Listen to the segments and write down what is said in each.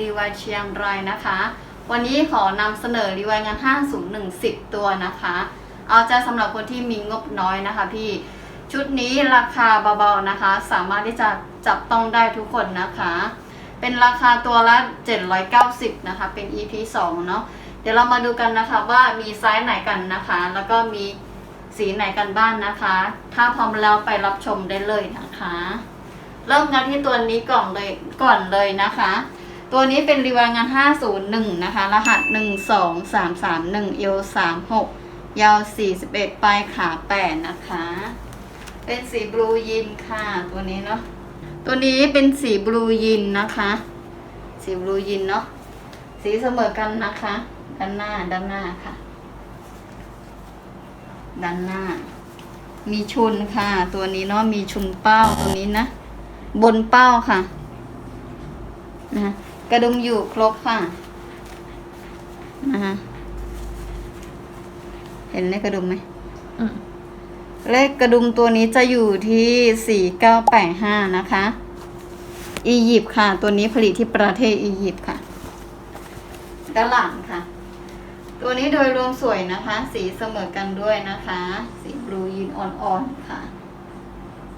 รีวิวเชียงรายนะคะ วันนี้ขอนำเสนอรีวายงาน 5010 ตัวนะคะ เอาใจสำหรับคนที่มีงบน้อยนะคะพี่ชุดนี้ราคาเบาๆนะคะ สามารถที่จะจับต้องได้ทุกคนนะคะ เป็นราคาตัวละ 790 นะคะ เป็น EP 2 เนาะเดี๋ยวเรามาดูกันนะคะว่ามีไซส์ไหนกันนะคะ แล้วก็มีสีไหนกันบ้างนะคะ ถ้าพร้อมแล้วไปรับชมได้เลยนะคะ เริ่มกันที่ตัวนี้ก่อนเลยก่อนเลยนะคะ ตัวนี้เป็นรีวายงาน 501 นะคะ รหัส 12331เอว36 ยาว 41 ปลายขา 8 นะคะ เป็นสีบลูยินค่ะ ตัวนี้เนาะ ตัวนี้เป็นสีบลูยินนะคะ สีบลูยินเนาะ สีเสมอกันนะคะ ด้านหน้า ด้านหน้าค่ะ ด้านหน้า มีชุนค่ะ ตัวนี้เนาะ มีชุนเป้าตัวนี้นะ บนเป้าค่ะ นะ กระดุมอยู่ครบค่ะนะคะเห็นเลขกระดุมไหมอืมเลขกระดุมตัวนี้จะอยู่ที่สี่เก้าแปดห้านะคะ อียิปต์ค่ะ ตัวนี้ผลิตที่ประเทศอียิปต์ค่ะ ด้านหลังค่ะ ตัวนี้โดยรวมสวยนะคะ สีเสมอกันด้วยนะคะ สีบลูยินอ่อนๆค่ะ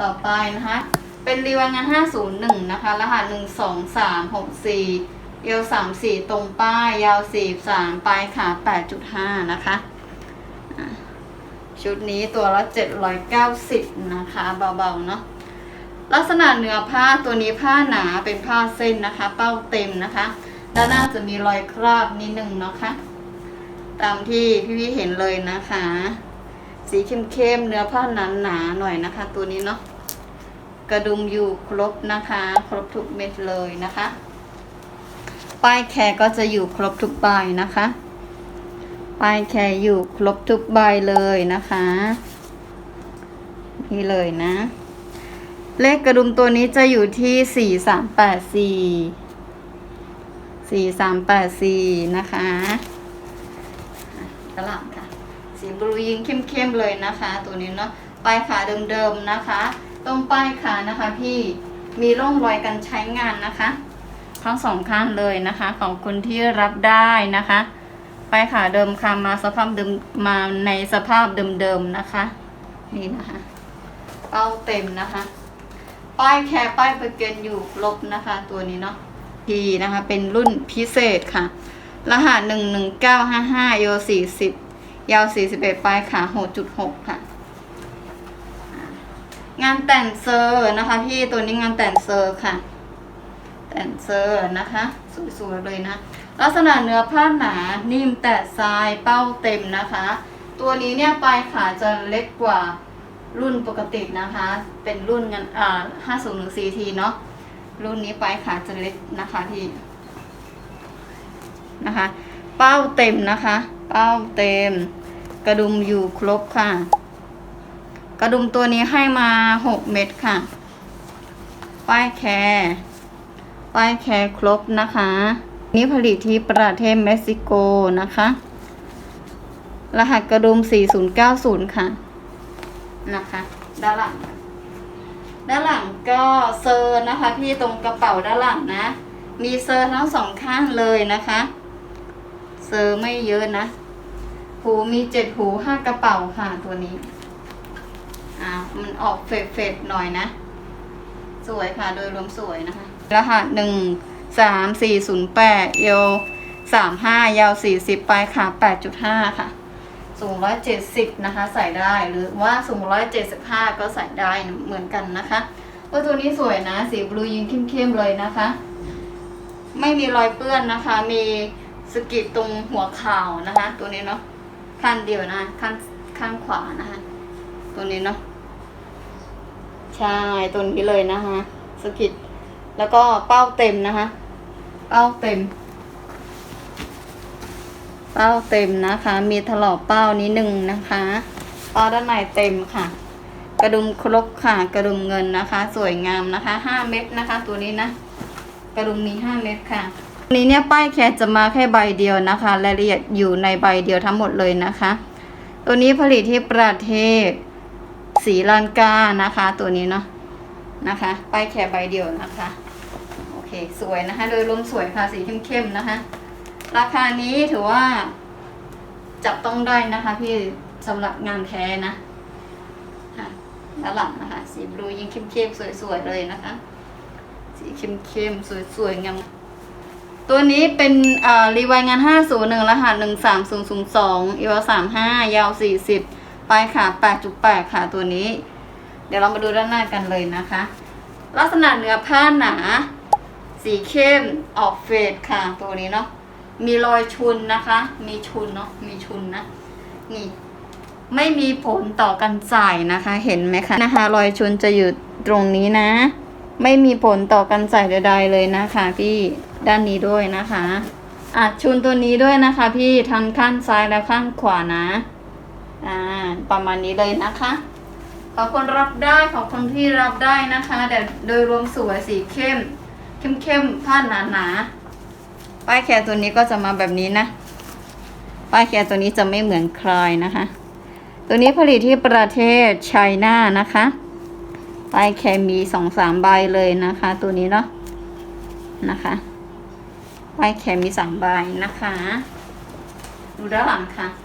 ต่อไปนะคะ เป็นรีวายงาน 501 นะคะ รหัส 12364 เอว 34 ตรงป้าย ยาว 43 ปลายขา 8.5 นะคะ ชุดนี้ตัวละ 790 นะคะ เบาๆ เนาะ ลักษณะเนื้อผ้าตัวนี้ผ้าหนาเป็นผ้าเส้นนะคะ เป้าเต็มนะคะ ด้านหน้าจะมีรอยคราบนิดนึงเนาะคะ ตามที่พี่วิเห็นเลยนะคะ สีเข้มๆ เนื้อผ้าหนาๆหน่อยนะคะ ตัวนี้เนาะ กระดุมอยู่ครบนะคะ ครบทุกเม็ดเลยนะคะ ป้ายแคร์ก็จะอยู่ครบทุกใบนะคะ ป้ายแคร์อยู่ครบทุกใบเลยนะคะ นี่เลยนะ เลขกระดุมตัวนี้จะอยู่ที่สี่สามแปดสี่สี่สามแปดสี่นะคะกระหล่ำค่ะ สีบลูยิงเข้มๆเลยนะคะ ตัวนี้เนาะปลายขาเดิมๆนะคะ ตรงปลายขานะคะพี่มีร่องรอยการใช้งานนะคะ ทั้งสองข้างเลยนะคะของคนที่รับได้นะคะปลายขาเดิมค่ะมาสภาพเดิมมาในสภาพเดิมๆนะคะ นี่นะคะเป้าเต็มนะคะ ป้ายแคร์ป้ายเปอร์เกนอยู่ครบนะคะ ตัวนี้เนาะทีนะคะ เป็นรุ่นพิเศษค่ะ รหัสหนึ่งหนึ่งเก้าห้าห้าโยสี่สิบยาวสี่สิบเอ็ดปลายขาหกจุดหกค่ะ งานแต่งเซอร์นะคะพี่ตัวนี้งานแต่งเซอร์ค่ะ แต่งเซอร์นะคะ สวยๆเลยนะ ลักษณะเนื้อผ้าหนานิ่มแต่ทรายเป้าเต็มนะคะ ตัวนี้เนี่ยปลายขาจะเล็กกว่ารุ่นปกตินะคะ เป็นรุ่นงานอ่าห้าศูนย์หนึ่งซีทีเนาะรุ่นนี้ปลายขาจะเล็กนะคะพี่นะคะ เป้าเต็มนะคะ เป้าเต็ม กระดุมอยู่ครบค่ะ กระดุมตัวนี้ให้มาหกเม็ดค่ะ ป้ายแคร์ป้ายแคร์ครบนะคะ นี่ผลิตที่ประเทศเม็กซิโกนะคะ รหัสกระดุม 4090 ค่ะ นะคะ ด้านหลัง ด้านหลังก็เซอร์นะคะ พี่ตรงกระเป๋าด้านหลังนะ มีเซอร์ทั้งสองข้างเลยนะคะ เซอร์ไม่เยอะนะ หูมีเจ็ดหูห้ากระเป๋าค่ะตัวนี้ อ่ามันออกเฟดๆหน่อยนะ สวยค่ะโดยรวมสวยนะคะรหัสหนึ่งสามสี่ศูนย์แปดเอวสามห้ายาวสี่สิบปลายขาแปดจุดห้าค่ะ สูงร้อยเจ็ดสิบนะคะ ใส่ได้หรือว่าสูงร้อยเจ็ดสิบห้าก็ใส่ได้เหมือนกันนะคะว่าตัวนี้สวยนะ สีบลูยิงเข้มๆเลยนะคะ ไม่มีรอยเปื้อนนะคะ มีสกิดตรงหัวข่าวนะคะ ตัวนี้เนาะข้างเดียวนะข้างข้างขวานะคะ ตัวนี้เนาะ ใช่ตัวนี้เลยนะคะสกิดแล้วก็เป้าเต็มนะคะ เป้าเต็ม เป้าเต็มนะคะ มีถลอกเป้านิดนึงนะคะเป้าด้านในเต็มค่ะ กระดุมครบค่ะ กระดุมเงินนะคะ สวยงามนะคะห้าเม็ดนะคะ ตัวนี้นะ กระดุมนี้ห้าเม็ดค่ะตัวนี้เนี่ยป้ายแคสจะมาแค่ใบเดียวนะคะรายละเอียดอยู่ในใบเดียวทั้งหมดเลยนะคะ ตัวนี้ผลิตที่ประเทศ สีลันกานะคะ ตัวนี้เนาะนะคะป้ายแคร์ใบเดียวนะคะ โอเคสวยนะคะ โดยรวมสวยค่ะสีเข้มๆนะคะ ราคานี้ถือว่า จับต้องได้นะคะพี่สำหรับงานแท้นะค่ะด้านหลังนะคะ สีบลูยิ่งเข้มๆสวยๆเลยนะคะ สีเข้มๆสวยๆงามตัวนี้เป็นอ่ารีวายงาน 501รหัส 13002อีว35 ยาว 40 ไปลายขา8.8 ค่ะตัวนี้ เดี๋ยวเรามาดูด้านหน้ากันเลยนะคะ ลักษณะเนื้อผ้าหนา สีเข้มออกเฟดค่ะตัวนี้เนาะ มีรอยชุนนะคะ มีชุนเนาะ มีชุนนะ นี่ ไม่มีผลต่อการจ่ายนะคะ เห็นไหมคะนะคะ รอยชุนจะอยู่ตรงนี้นะ ไม่มีผลต่อการจ่ายใดๆเลยนะคะพี่ ด้านนี้ด้วยนะคะอะชุนตัวนี้ด้วยนะคะพี่ทั้งข้างซ้ายและข้างขวานะ อ่าประมาณนี้เลยนะคะ ขอคนรับได้ขอคนที่รับได้นะคะ แต่โดยรวมสวยสีเข้ม เข้มเข้มผ้าหนาหนาๆป้ายแคร์ตัวนี้ก็จะมาแบบนี้นะป้ายแคร์ตัวนี้จะไม่เหมือนใครนะคะ ตัวนี้ผลิตที่ประเทศไชน่านะคะป้ายแคร์มีสองสามใบเลยนะคะ ตัวนี้เนาะนะคะป้ายแคร์มีสามใบนะคะ ดูด้านหลังค่ะ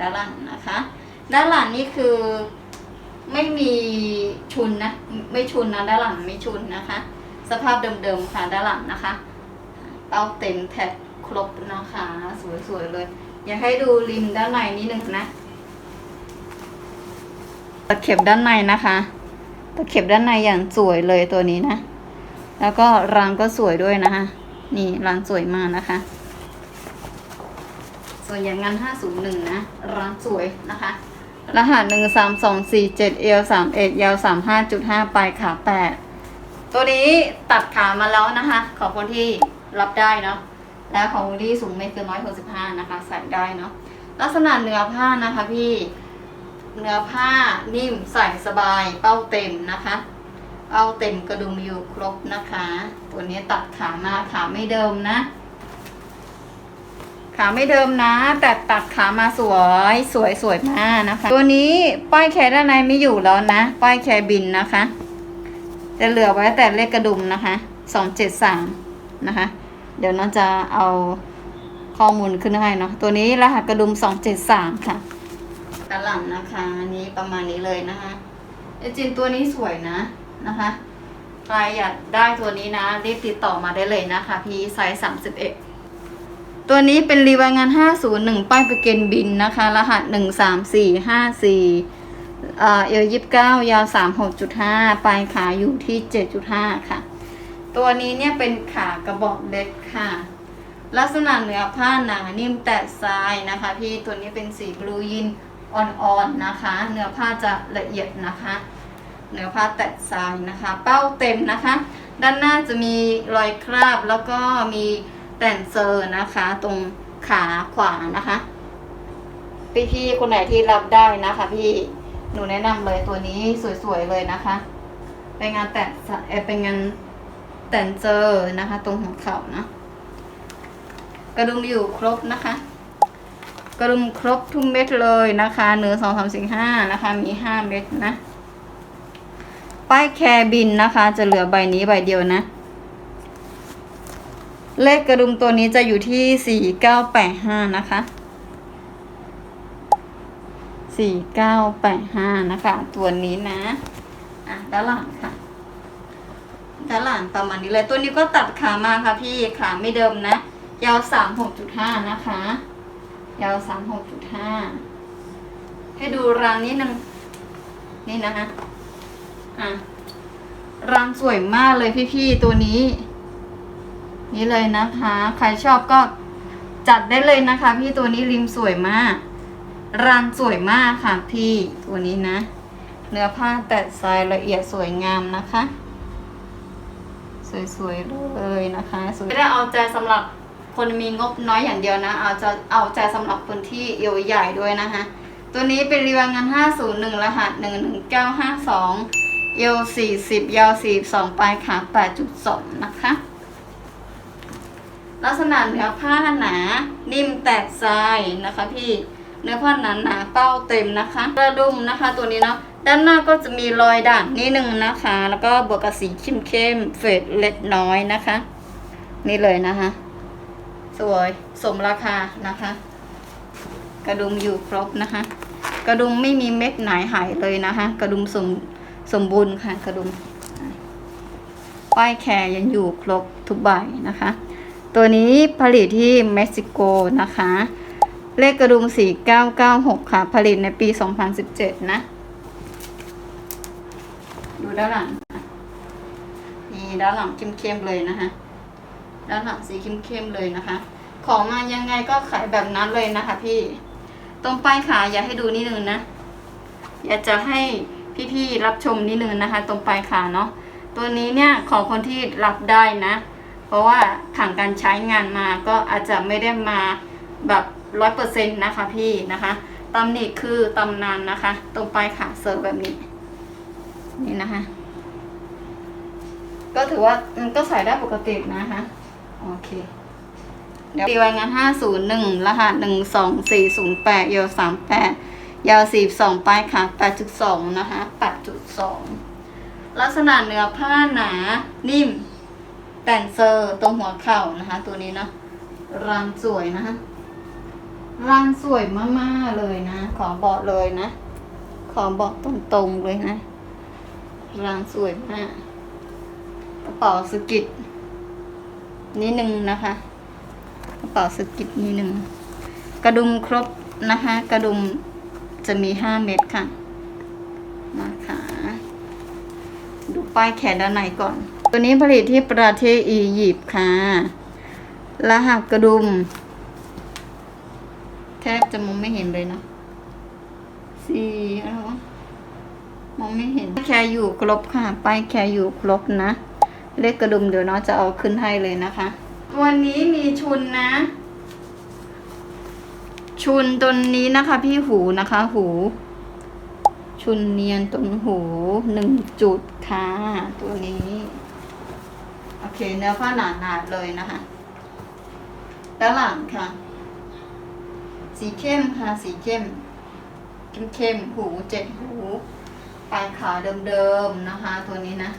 ด้านหลังนะคะ ด้านหลังนี่คือไม่มีชุนนะ ไม่ชุนนะด้านหลังไม่ชุนนะคะ สภาพเดิมๆค่ะด้านหลังนะคะเป้าเต็มแท็บครบนะคะสวยๆเลย อยากให้ดูริมด้านในนิดนึงนะตะเข็บด้านในนะคะตะเข็บด้านในอย่างสวยเลยตัวนี้นะ แล้วก็รางก็สวยด้วยนะคะ นี่รางสวยมากนะคะ ส่วนอย่างงาน501 นะ ร้านสวยนะคะ รหัส 13247เอล31ยาว35.5 ปลายขา 8 ตัวนี้ตัดขามาแล้วนะคะ ของคนที่รับได้เนาะ และของคนที่สูงไม่เกิน165 นะคะ ใส่ได้เนาะ ลักษณะเนื้อผ้านะคะพี่ เนื้อผ้านิ่มใส่สบาย เป้าเต็มนะคะเป้าเต็มกระดุมอยู่ครบนะคะ ตัวนี้ตัดขามาขาไม่เดิมนะ ขาไม่เดิมนะ แต่ตัดขามาสวยสวยสวยมากนะคะ ตัวนี้ป้ายแคร์ด้านในไม่อยู่แล้วนะ ป้ายแคร์บินนะคะจะเหลือไว้แต่เลขกระดุมนะคะสองเจ็ดสามนะคะ เดี๋ยวน้องจะเอาข้อมูลขึ้นให้เนาะตัวนี้รหัสกระดุมสองเจ็ดสามค่ะด้านหลังนะคะอันนี้ประมาณนี้เลยนะคะจริงๆตัวนี้สวยนะนะคะใครอยากได้ตัวนี้นะรีบติดต่อมาได้เลยนะคะ พี่ไซส์สามสิบเอ็ด ตัวนี้เป็นรีวายงาน 501 ป้ายประเกนบินนะคะ รหัส 13454เอ่อเอล29ยาว 36.5 ปลายขาอยู่ที่ 7.5 ค่ะ ตัวนี้เนี่ยเป็นขากระบอกเล็กค่ะ ลักษณะเนื้อผ้าหนานิ่มแตะทรายนะคะ พี่ตัวนี้เป็นสีบลูยินอ่อนๆนะคะ เนื้อผ้าจะละเอียดนะคะ เนื้อผ้าแตะทรายนะคะ เป้าเต็มนะคะ ด้านหน้าจะมีรอยคราบแล้วก็มี แตนเซอร์นะคะ ตรงขาขวานะคะพี่พี่ๆคนไหนที่รับได้นะคะ พี่หนูแนะนำเลยตัวนี้สวยๆเลยนะคะเป็นงานแต่งเอ่อเป็นงานแต่นเจอร์นะคะ ตรงหัวเข่านะกระดุมอยู่ครบนะคะ กระดุมครบทุกเม็ดเลยนะคะเนื้อสองสามสี่ห้านะคะ มีห้าเม็ดนะ ป้ายแครบินนะคะ จะเหลือใบนี้ใบเดียวนะ เลขกระดุมตัวนี้จะอยู่ที่สี่เก้าแปดห้านะคะสี่เก้าแปดห้านะคะ ตัวนี้นะ อะด้านหลังค่ะด้านหลังประมาณนี้เลย ตัวนี้ก็ตัดขามาค่ะพี่ ขาไม่เดิมนะ ยาวสามหกจุดห้านะคะ ยาวสามหกจุดห้าให้ดูรังนิดนึง นี่นะคะ อะรังสวยมากเลยพี่ๆตัวนี้ นี่เลยนะคะ ใครชอบก็จัดได้เลยนะคะ พี่ตัวนี้ริมสวยมาก รันสวยมากค่ะพี่ตัวนี้นะ เนื้อผ้าแตะทรายละเอียดสวยงามนะคะ สวยๆเลยนะคะสวยไม่ได้เอาใจสำหรับคนมีงบน้อยอย่างเดียวนะ เอาจะเอาใจสำหรับคนที่เอวใหญ่ด้วยนะคะ ตัวนี้เป็นรีวางงาน 501 รหัส 11952เอว40 ยาว 42 ปลายขา8.2 นะคะ ลักษณะเนื้อผ้าหนา นิ่มแตกทรายนะคะ พี่เนื้อผ้าหนาหนาเป้าเต็มนะคะกระดุมนะคะ ตัวนี้เนาะด้านหน้าก็จะมีรอยด่างนิดนึงนะคะ แล้วก็บวกกับสีเข้มเข้มเฟดเล็กน้อยนะคะ นี่เลยนะคะ สวยสมราคานะคะ กระดุมอยู่ครบนะคะ กระดุมไม่มีเม็ดไหนหายเลยนะคะ กระดุมสมสมบูรณ์ค่ะกระดุมป้ายแคร์ยังอยู่ครบทุกใบนะคะ ตัวนี้ผลิตที่เม็กซิโกนะคะ เลขกระดุม 4996 ค่ะ ผลิตในปี 2017 นะ ดูด้านหลัง นี่ด้านหลังเข้มๆเลยนะคะ ด้านหลังสีเข้มๆเลยนะคะ ของมายังไงก็ขายแบบนั้นเลยนะคะพี่ ตรงป้ายขาอยากให้ดูนิดนึงนะ อยากจะให้พี่ๆรับชมนิดนึงนะคะ ตรงปลายขาเนาะตัวนี้เนี่ยของคนที่รับได้นะ เพราะว่าผ่านการใช้งานมาก็อาจจะไม่ได้มาแบบร้อยเปอร์เซ็นต์นะคะพี่นะคะตำหนิคือตำนานนะคะ ตรงปลายขาเสิร์ฟแบบนี้ นี่นะคะ ก็ถือว่ามันก็ใส่ได้ปกตินะคะ โอเคเดี๋ยวปีวันงานห้าศูนย์หนึ่งรหัสหนึ่งสองสี่ศูนย์แปดยาวสามแปดยาวสี่สองปลายขาแปดจุดสองนะคะแปดจุดสองลักษณะเนื้อผ้าหนานิ่ม แต่งเซอร์ตรงหัวเข่านะคะ ตัวนี้นะรางสวยนะคะรางสวยมากๆเลยนะ ขอบอกเลยนะ ขอบอกตรงๆเลยนะรางสวยมากกระเป๋าสกิดนิดนึงนะคะกระเป๋าสกิดนิดนึงกระดุมครบนะคะ กระดุมจะมีห้าเม็ดค่ะนะคะดูป้ายแขนด้านในก่อน ตัวนี้ผลิตที่ประเทศอียิปต์ค่ะ รหัสกระดุม แทบจะมองไม่เห็นเลยนะสี่อะไรวะมองไม่เห็น แคร์อยู่ครบค่ะ ป้ายแคร์อยู่ครบนะ เลขกระดุมเดี๋ยวน้องจะเอาขึ้นให้เลยนะคะตัวนี้มีชุนนะ ชุนตัวนี้นะคะ พี่หูนะคะ หูชุนเนียนตรงหูหนึ่งจุดค่ะ ตัวนี้ เคเนื้อผ้าหนาหนาๆเลยนะคะด้านหลังค่ะ สีเข้มค่ะ สีเข้ม เข้มเข้มหูเจ็ดหูปลายขาเดิมๆนะคะ ตัวนี้นะ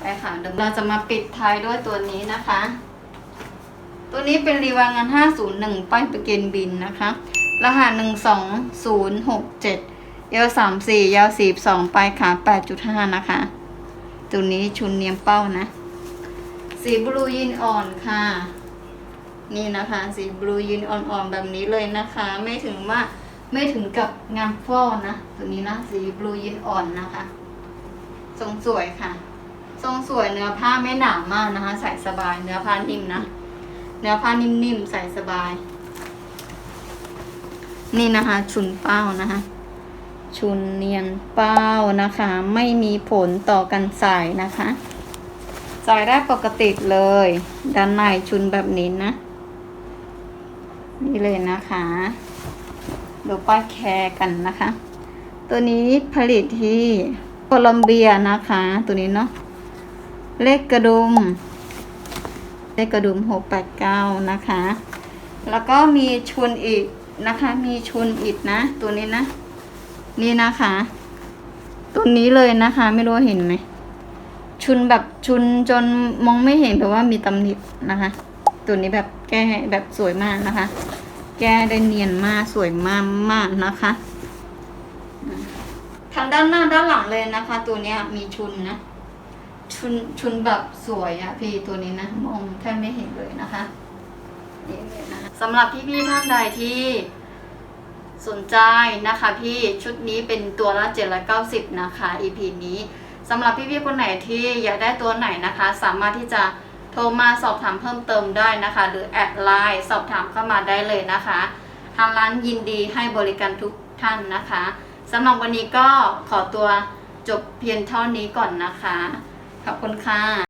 ปลายขาเดิมเราจะมาปิดท้ายด้วยตัวนี้นะคะ ตัวนี้เป็นรีวางงาน 501 ป้ายประเกนบินนะคะ รหัส 12067ยาว34ยาว42ปลายขา8.5นะคะ ตัวนี้ชุนเนียมเป้านะ สีบลูยินอ่อนค่ะ นี่นะคะ สีบลูยินอ่อนๆแบบนี้เลยนะคะ ไม่ถึงว่าไม่ถึงกับงามฟ้อนะตัวนี้นะสีบลูยินอ่อนนะคะ ทรงสวยค่ะ ทรงสวยเนื้อผ้าไม่หนามากนะคะ ใส่สบายเนื้อผ้านิ่มนะเนื้อผ้านิ่มๆใส่สบาย นี่นะคะ ชุนเป้านะคะ ชุนเนียนเป้านะคะ ไม่มีผลต่อกันใส่นะคะ ใส่ได้ปกติเลย ด้านในชุนแบบนี้นะ นี่เลยนะคะดูป้ายแคร์กันนะคะ ตัวนี้ผลิตที่โคลอมเบียนะคะ ตัวนี้เนาะเลขกระดุม เลขกระดุมหกแปดเก้านะคะ แล้วก็มีชุนอีกนะคะ มีชุนอีกนะ ตัวนี้นะ นี่นะคะ ตัวนี้เลยนะคะ ไม่รู้เห็นไหม ชุนแบบชุนจนมองไม่เห็นแต่ว่ามีตำหนินะคะ ตัวนี้แบบแก้แบบสวยมากนะคะ แก้ได้เนียนมากสวยมากมากนะคะทางด้านหน้าด้านหลังเลยนะคะ ตัวเนี้ยมีชุนนะชุนชุนแบบสวยอะพี่ตัวนี้นะมองแทบไม่เห็นเลยนะคะนี่เลยนะคะสำหรับพี่ๆท่านใดที่สนใจนะคะ พี่ชุดนี้เป็นตัวละ790นะคะ EP นี้ สำหรับพี่ๆคนไหนที่อยากได้ตัวไหนนะคะ สามารถที่จะโทรมาสอบถามเพิ่มเติมได้นะคะ หรือแอดไลน์สอบถามเข้ามาได้เลยนะคะ ทางร้านยินดีให้บริการทุกท่านนะคะสำหรับวันนี้ก็ขอตัวจบเพียงเท่านี้ก่อนนะคะ ขอบคุณค่ะ